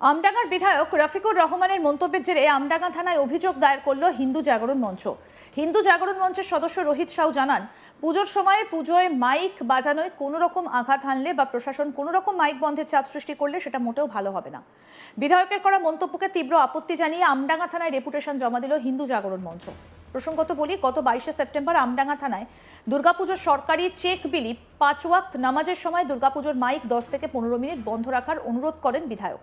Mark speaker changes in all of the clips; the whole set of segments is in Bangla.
Speaker 1: আমডাঙ্গার বিধায়ক রফিকুর রহমানের মন্তব্যের জেরে আমডাঙ্গা থানায় অভিযোগ দায়ের করল হিন্দু জাগরণ মঞ্চ। হিন্দু জাগরণ মঞ্চের সদস্য রোহিত সাউ জানান, পুজোর সময়ে পুজোয় মাইক বাজানোয় কোনো রকম আঘাত হানলে বা প্রশাসন কোনো রকম মাইক বন্ধের চাপ সৃষ্টি করলে সেটা মোটেও ভালো হবে না। বিধায়কের করা মন্তব্যকে তীব্র আপত্তি জানিয়ে আমডাঙ্গা থানায় রেপুটেশন জমা দিল হিন্দু জাগরণ মঞ্চ। প্রসঙ্গত বলি, গত বাইশে সেপ্টেম্বর আমডাঙ্গা থানায় দুর্গাপুজোর সরকারি চেক বিলি পাঁচ ওয়াক্ত নামাজের সময় দুর্গাপুজোর মাইক দশ থেকে পনেরো মিনিট বন্ধ রাখার অনুরোধ করেন বিধায়ক।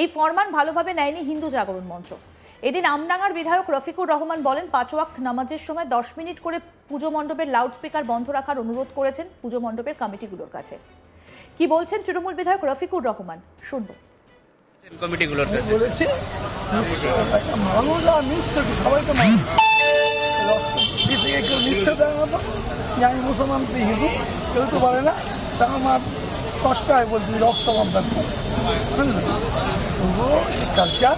Speaker 1: এই ফরমান ভালোভাবে নেয়নি হিন্দু জাগরণ মঞ্চ। এদিন আমডাঙ্গার বিধায়ক রফিকুর রহমান বলেন পাঁচ ওয়াক্ত নামাজের সময় দশ মিনিট করে পুজো মণ্ডপের লাউডস্পিকার বন্ধ রাখার অনুরোধ করেছেন পুজো মণ্ডপের কমিটিগুলোর কাছে। কি বলছেন তৃণমূল বিধায়ক রফিকুর রহমান? শুনব।
Speaker 2: কমিটিগুলোর কাছে।
Speaker 3: বলেছি মানুষ আর নিশ্চয় কেউ নিশ্চয় তো। যে আমি মুসলমান তুই হিন্দু কেউ তো পারে না। তা আমার কষ্ট হয় বলছি রক্ত তবুও কালচার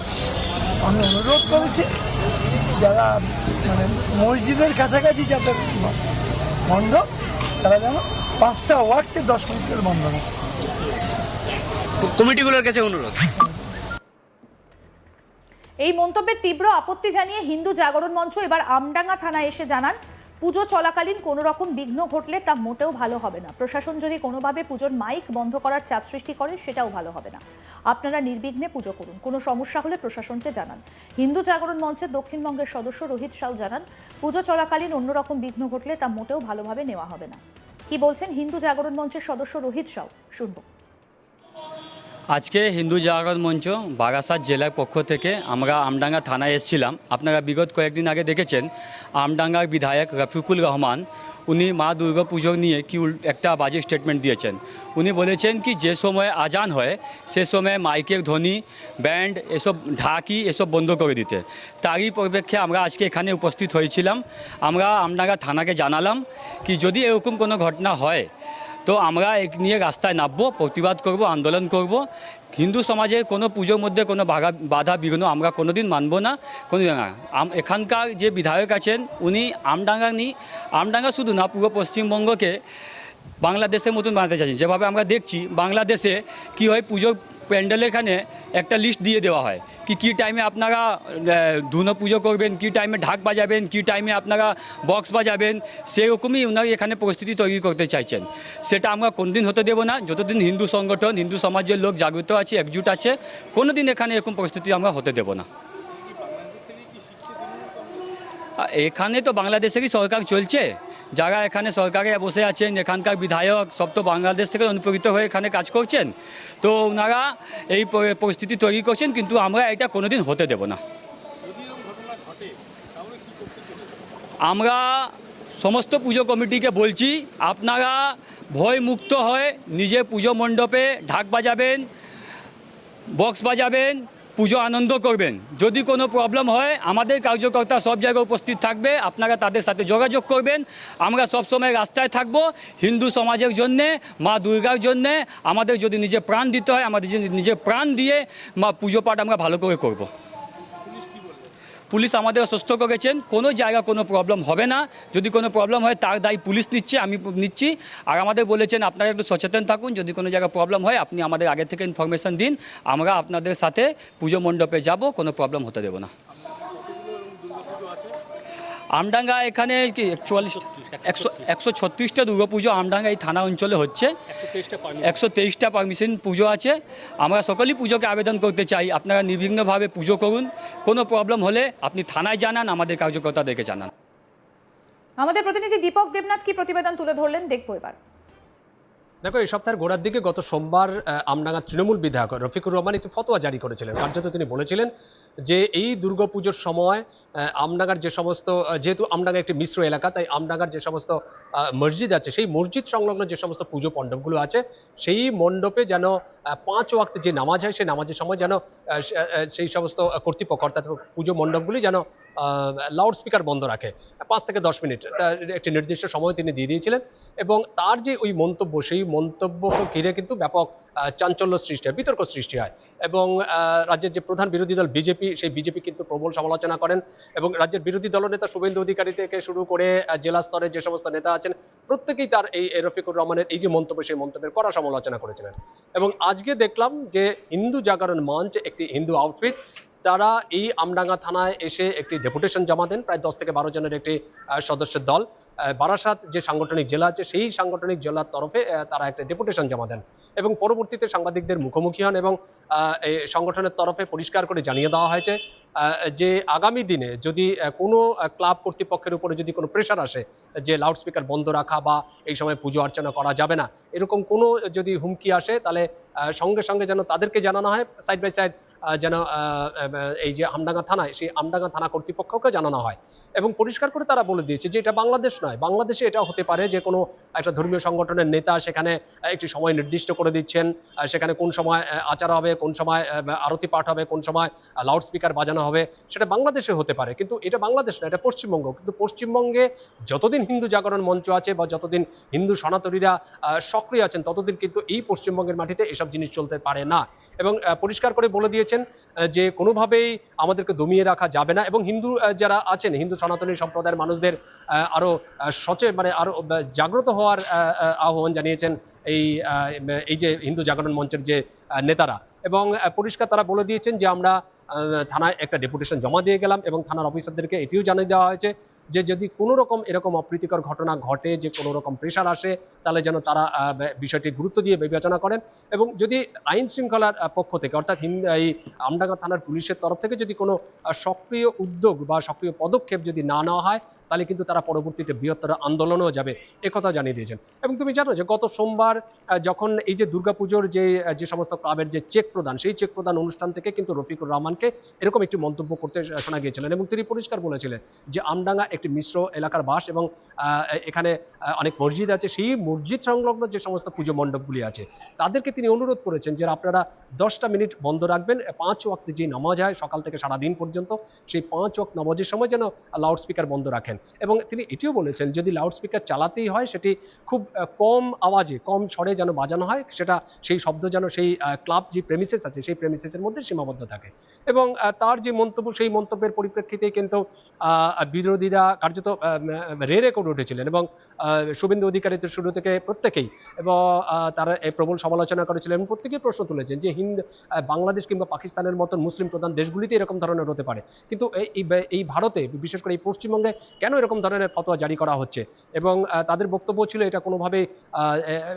Speaker 3: আমি অনুরোধ করেছি যারা মানে মসজিদের কাছাকাছি যাদের মণ্ডপ তারা যেন পাঁচটা ওয়ার্ডকে দশ মিনিটের করে বন্ধ
Speaker 2: কমিটিগুলোর কাছে অনুরোধ।
Speaker 1: এই মন্তব্যের তীব্র আপত্তি জানিয়ে হিন্দু জাগরণ মঞ্চ এবার আমডাঙ্গা থানায় এসে জানান পুজো চলাকালীন কোনো রকম বিঘ্ন ঘটলে তা মোটেও ভালো হবে না। প্রশাসন যদি কোনোভাবে পুজোর মাইক বন্ধ করার চাপ সৃষ্টি করে, সেটাও ভালো হবে না। আপনারা নির্বিঘ্নে পুজো করুন। কোনো সমস্যা হলে প্রশাসনকে জানান। হিন্দু জাগরণ মঞ্চের দক্ষিণবঙ্গের সদস্য রোহিত সাউ জানান, পুজো চলাকালীন অন্যরকম বিঘ্ন ঘটলে তা মোটেও ভালোভাবে নেওয়া হবে না। কি বলছেন হিন্দু জাগরণ মঞ্চের সদস্য রোহিত সাউ? শুনব।
Speaker 4: আজকে হিন্দু জাগরণ মঞ্চ বারাসাত জেলার পক্ষ থেকে আমরা আমডাঙ্গা থানায় এসেছিলাম। আপনারা বিগত কয়েকদিন আগে দেখেছেন, আমডাঙ্গার বিধায়ক রফিকুল রহমান, উনি মা দুর্গা পুজো নিয়ে কি একটা বাজে স্টেটমেন্ট দিয়েছেন। উনি বলেছেন কি, যে সময় আজান হয়, সে সময় মাইকের ধ্বনি, ব্যান্ড, এসব ঢাকি, এসব বন্ধ করে দিতে। তারই পরিপ্রেক্ষে আমরা আজকে এখানে উপস্থিত হয়েছিলাম। আমরা আমডাঙ্গা থানাকে জানালাম কি, যদি এরকম কোনো ঘটনা হয় তো আমরা এক নিয়ে রাস্তায় নামবো, প্রতিবাদ করব, আন্দোলন করব। হিন্দু সমাজে কোনো পুজোর মধ্যে কোনো বাধা বাধা বিঘ্ন আমরা কোনো দিন মানবো না, কোনো এখানকার যে বিধায়ক আছেন, উনি আমডাঙ্গা নি, আমডাঙ্গা শুধু না পুরো পশ্চিমবঙ্গকে বাংলাদেশের মতন বানাতে চাইছেন। যেভাবে আমরা দেখছি, বাংলাদেশে কি হয়, পুজোর প্যান্ডেলের এখানে একটা লিস্ট দিয়ে দেওয়া হয় কি, কী টাইমে আপনারা ধুনো পুজো করবেন, কী টাইমে ঢাক বাজাবেন, কী টাইমে আপনারা বক্স বাজাবেন, সেরকমই ওনারা এখানে পরিস্থিতি তৈরি করতে চাইছেন। সেটা আমরা কোনদিন হতে দেবো না। যতদিন হিন্দু সংগঠন, হিন্দু সমাজের লোক জাগ্রত আছে, একজুট আছে, কোনোদিন এখানে এরকম পরিস্থিতি আমরা হতে দেবো না। এখানে তো বাংলাদেশেরই সরকার চলছে। যারা এখানে সরকারে বসে আছেন, এখানকার বিধায়ক, সব তো বাংলাদেশ থেকে অনুপ্রেরিত হয়ে এখানে কাজ করছেন। তো ওনারা এই পরিস্থিতি তৈরি করছেন, কিন্তু আমরা এটা কোনোদিন হতে দেব না। আমরা সমস্ত পুজো কমিটিকে বলছি, আপনারা ভয় মুক্ত হয়ে নিজে পুজো মণ্ডপে ঢাক বাজাবেন, বক্স বাজাবেন পুজো আনন্দ করবেন। যদি কোনো প্রবলেম হয়, আমাদের কার্যকর্তা সব জায়গায় উপস্থিত থাকবে, আপনারা তাদের সাথে যোগাযোগ করবেন। আমরা সবসময় রাস্তায় থাকব, হিন্দু সমাজের জন্যে, মা দুর্গার জন্যে। আমাদের যদি নিজে প্রাণ দিতে হয়, আমাদের নিজে প্রাণ দিয়ে মা পুজো পাঠ আমরা ভালো করে করব। পুলিশ আমাদের সুস্থ করেছেন কোনো জায়গা কোনো প্রবলেম হবে না। যদি কোনো প্রবলেম হয়, তার দায়ী পুলিশ নিচ্ছে, আমি নিচ্ছি। আর আমাদের বলেছেন, আপনারা একটু সচেতন থাকুন, যদি কোনো জায়গায় প্রবলেম হয়, আপনি আমাদের আগে থেকে ইনফরমেশন দিন। আমরা আপনাদের সাথে পুজো মণ্ডপে যাব, কোনো প্রবলেম হতে দেবো না। আমডাঙ্গা এখানে কি চুয়াল্লিশ একশো একশো ছত্রিশটা দুর্গাপুজো আমডাঙ্গা এই থানা অঞ্চলে হচ্ছে। একশো তেইশটা পারমিশন পুজো আছে। আমরা সকলেই পুজোকে আবেদন করতে চাই। আপনারা নির্বিঘ্নভাবে পুজো করুন। কোনো প্রবলেম হলে আপনি থানায় জানান আমাদের কার্যকর্তাদেরকে জানান।
Speaker 1: আমাদের প্রতিনিধি দীপক দেবনাথ কি প্রতিবেদন তুলে ধরলেন দেখব এবার।
Speaker 5: দেখো এই সপ্তাহের গোড়ার দিকে গত সোমবার আহ, আমডাঙ্গা তৃণমূল বিধায়ক রফিকুর রহমান একটি ফতোয়া জারি করেছিলেন। কার্যত তিনি বলেছিলেন যে এই দুর্গাপুজোর সময় আমডাঙ্গার যে সমস্ত যেহেতু আমডাঙ্গা একটি মিশ্র এলাকা, তাই আমডাঙ্গার যে সমস্ত মসজিদ আছে, সেই মসজিদ সংলগ্ন যে সমস্ত পুজো মণ্ডপগুলো আছে, সেই মণ্ডপে যেন পাঁচ ওয়াক্ত যে নামাজ হয়, সেই নামাজের সময় যেন সেই সমস্ত কর্তৃপক্ষ, অর্থাৎ পুজো মণ্ডপগুলি যেন লাউড স্পিকার বন্ধ রাখে। পাঁচ থেকে দশ মিনিট একটি নির্দিষ্ট সময় তিনি দিয়ে দিয়েছিলেন এবং তার যে ওই মন্তব্য, সেই মন্তব্যকে ঘিরে কিন্তু ব্যাপক চাঞ্চল্য সৃষ্টি হয়, বিতর্ক সৃষ্টি হয়। এবং রাজ্যের যে প্রধান বিরোধী দল বিজেপি, সেই বিজেপি কিন্তু প্রবল সমালোচনা করেন এবং রাজ্যের বিরোধী দলনেতা শুভেন্দু অধিকারী থেকে শুরু করে জেলা স্তরে যে সমস্ত নেতা আছেন, প্রত্যেকেই তার এই রফিকুর রহমানের এই যে মন্তব্য, সেই মন্তব্যের কড়া সমালোচনা করেছিলেন। এবং আজকে দেখলাম যে হিন্দু জাগরণ মঞ্চ একটি হিন্দু আউটফিট তারা এই আমডাঙ্গা থানায় এসে একটি ডেপুটেশন জমা দেন, প্রায় দশ থেকে বারো জনের একটি সদস্যের দল। বারাসাত যে সাংগঠনিক জেলা আছে, সেই সাংগঠনিক জেলার তরফে তারা একটা ডেপুটেশন জমা দেন এবং পরবর্তীতে সাংবাদিকদের মুখোমুখি হন এবং এই সংগঠনের তরফে পরিষ্কার করে জানিয়ে দেওয়া হয়েছে যে আগামী দিনে যদি কোনো ক্লাব কর্তৃপক্ষের উপরে যদি কোনো প্রেশার আসে, যে লাউডস্পিকার বন্ধ রাখা বা এই সময় পুজো অর্চনা করা যাবে না, এরকম কোনো যদি হুমকি আসে, তাহলে সঙ্গে সঙ্গে যেন তাদেরকে জানানো হয়, সাইড বাই সাইড যেন এই যে আমডাঙ্গা থানায়, সেই আমডাঙ্গা থানা কর্তৃপক্ষকে জানানো হয়। এবং পরিষ্কার করে তারা বলে দিয়েছে যে এটা বাংলাদেশ নয়। বাংলাদেশে এটা হতে পারে যে কোনো একটা ধর্মীয় সংগঠনের নেতা সেখানে একটি সময় নির্দিষ্ট করে দিচ্ছেন সেখানে কোন সময় আচার হবে, কোন সময় আরতি পাঠ হবে, কোন সময় লাউড স্পিকার বাজানো হবে, সেটা বাংলাদেশে হতে পারে। কিন্তু এটা বাংলাদেশ না এটা পশ্চিমবঙ্গ। কিন্তু পশ্চিমবঙ্গে যতদিন হিন্দু জাগরণ মঞ্চ আছে বা যতদিন হিন্দু সনাতনীরা সক্রিয় আছেন, ততদিন কিন্তু এই পশ্চিমবঙ্গের মাটিতে এসব জিনিস চলতে পারে না। এবং পরিষ্কার করে বলে দিয়েছেন যে কোনোভাবেই আমাদেরকে দমিয়ে রাখা যাবে না। এবং হিন্দু যারা আছেন, হিন্দু সনাতনী সম্প্রদায়ের মানুষদের আরও আরও সচে মানে আরও জাগ্রত হওয়ার আহ, আহ, আহ্বান জানিয়েছেন এই এই যে হিন্দু জাগরণ মঞ্চের যে নেতারা। এবং পরিষ্কার তারা বলে দিয়েছেন যে আমরা থানায় একটা ডেপুটেশন জমা দিয়ে গেলাম এবং থানার অফিসারদেরকে এটিও জানিয়ে দেওয়া হয়েছে যে যদি কোনো রকম এরকম অপ্রীতিকর ঘটনা ঘটে, যে কোনো রকম প্রেশার আসে, তাহলে যেন তারা বিষয়টি গুরুত্ব দিয়ে বিবেচনা করেন এবং যদি আইন শৃঙ্খলার পক্ষ থেকে অর্থাৎ এই আমডাঙ্গা থানার পুলিশের তরফ থেকে যদি কোনো সক্রিয় উদ্যোগ বা সক্রিয় পদক্ষেপ যদি না নেওয়া হয়, তাহলে কিন্তু তারা পরবর্তীতে বৃহত্তর আন্দোলনেও যাবে। একথা জানিয়ে দিয়েছেন। এবং তুমি জানো যে গত সোমবার যখন এই যে দুর্গাপুজোর যে যে সমস্ত ক্লাবের যে চেক প্রদান, সেই চেক প্রদান অনুষ্ঠান থেকে কিন্তু রফিকুর রহমানকে এরকম একটি মন্তব্য করতে শোনা গিয়েছিলেন এবং তিনি পরিষ্কার বলেছিলেন যে আমডাঙ্গা একটি মিশ্র এলাকার বাস এবং এখানে অনেক মসজিদ আছে। সেই মসজিদ সংলগ্ন যে সমস্ত পুজো মণ্ডপগুলি আছে, তাদেরকে তিনি অনুরোধ করেছেন যে আপনারা দশটা মিনিট বন্ধ রাখবেন। পাঁচ ওয়াক্তে যে নামাজ হয় সকাল থেকে সারা দিন পর্যন্ত, সেই পাঁচ ওয়াক্ত নামাজের সময় যেন লাউড স্পিকার বন্ধ রাখেন। এবং তিনি এটিও বলেছেন, যদি লাউড স্পিকার চালাতেই হয়, সেটি খুব কম আওয়াজে, কম স্বরে যেন বাজানো হয়, সেটা সেই শব্দ যেন সেই ক্লাব যে প্রেমিসেস আছে, সেই প্রেমিসেসের মধ্যে সীমাবদ্ধ থাকে। এবং তার যে মন্তব্য, সেই মন্তব্যের পরিপ্রেক্ষিতে কিন্তু বিরোধীরা কার্যত রে রে করে উঠেছিলেন এবং শুভেন্দু অধিকারী তো শুরু থেকে প্রত্যেকেই এবং তারা এই প্রবল সমালোচনা করেছিলেন এবং প্রত্যেকেই প্রশ্ন তুলেছেন যে হিন্দ বাংলাদেশ কিংবা পাকিস্তানের মতন মুসলিম প্রধান দেশগুলিতে এরকম ধরনের হতে পারে। কিন্তু এই- ভারতে, বিশেষ করে এই পশ্চিমবঙ্গে কেন এরকম ধরনের ফতোয়া জারি করা হচ্ছে? এবং তাদের বক্তব্য ছিল এটা কোনোভাবে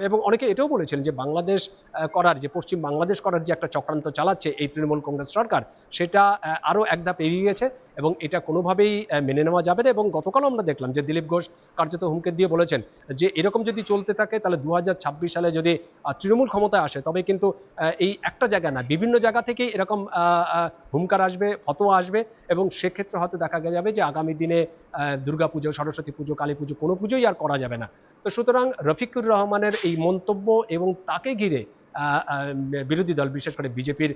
Speaker 5: এবং অনেকে এটাও বলেছেন যে বাংলাদেশ করার যে পশ্চিম বাংলাদেশ করার যে একটা চক্রান্ত চালাচ্ছে এই তৃণমূল কংগ্রেস সরকার, সেটা আরও আরও এক ধাপ এগিয়ে গেছে। এবং এটা কোনোভাবেই মেনে নেওয়া যাবে না। এবং গতকাল আমরা দেখলাম যে দিলীপ ঘোষ কার্যত হুমকে দিয়ে বলেছেন যে এরকম যদি চলতে থাকে, তাহলে দু হাজার ছাব্বিশ সালে যদি তৃণমূল ক্ষমতায় আসে, তবে কিন্তু এই একটা জায়গা না, বিভিন্ন জায়গা থেকেই এরকম হুমকার আসবে, ফতোয়া আসবে এবং সেক্ষেত্রে হয়তো দেখা যাবে যে আগামী দিনে দুর্গাপুজো, সরস্বতী পুজো, কালী পুজো কোনো পুজোই আর করা যাবে না। তো সুতরাং রফিকুর রহমানের এই মন্তব্য এবং তাকে ঘিরে বিরোধী দল, বিশেষ করে বিজেপির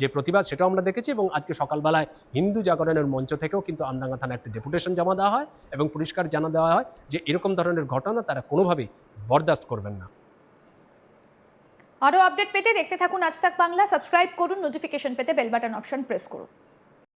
Speaker 5: যে প্রতিবাদ, সেটাও আমরা দেখেছি এবং আজকে সকালবেলায় হিন্দু জাগরণের মঞ্চ থেকেও কিন্তু আমডাঙ্গা থানায় একটা ডেপুটেশন জমা দেওয়া হয় এবং পরিষ্কার জানা দেওয়া হয় যে এরকম ধরনের ঘটনা তারা কোনোভাবেই বরদাস্ত করবেন না।
Speaker 1: আরও আপডেট পেতে দেখতে থাকুন আজ তাক বাংলা, সাবস্ক্রাইব করুন, নোটিফিকেশন পেতে বেল বাটন অপশন প্রেস করুন।